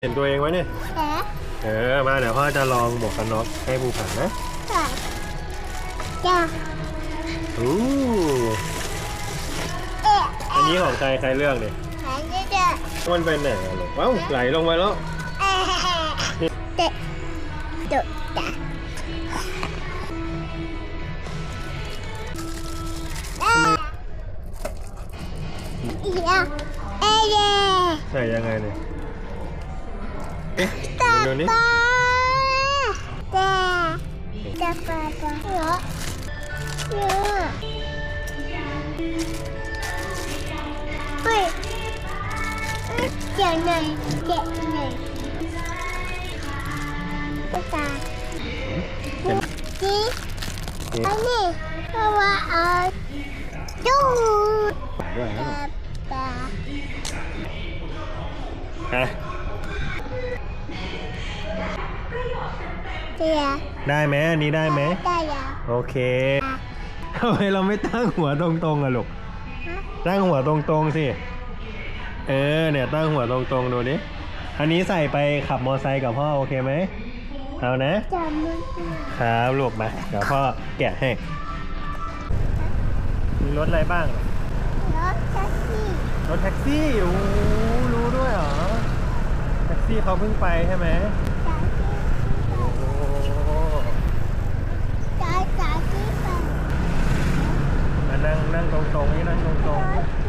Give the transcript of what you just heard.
เห็นตัวเองไหมเนี่ยแผลเออ มาเดี๋ยวพ่อจะลองหมวกกันน็อกให้ภูผานะก่อนจ้าอู้เอ๊ะอันนี้ของใครใครเลือกเนี่ยหายเด้อมันเป็นไหนอะลูกเอ้าไหลลงไปแล้ว เอ๊ะเด็กดุจ้ะเอ๊ะอีกอะเอ๊ะเย่ใส่ยังไงเนี่ย เอ๊ะตาดูนี่ปาตาตาปาปาเหรอเยอะเฮ้ยเจ๋งหน่อยเจ๋งหน่อยตาเห็นจีอันนี้เพราะว่าเอาดูด้วยตานะ เจียได้ไหมอันนี้ได้ไหมได้ยาโอเคทำไมเราไม่ตั้งหัวตรงๆอะลูกฮะตั้งหัวตรงๆสิเออเนี่ยตั้งหัวตรงๆดูดิอันนี้ใส่ไปขับมอไซค์กับพ่อโอเคไหมเอานะจำมันได้ครับลูกมาเดี๋ยวพ่อแกะให้มีรถอะไรบ้างรถแท็กซี่รถแท็กซี่โอ้โหรู้ด้วยเหรอแท็กซี่เขาเพิ่งไปใช่ไหม จากที่ โอ้โห จากจากที่ไป มา นั่งนั่งตรงๆนี่นั่งตรงรถ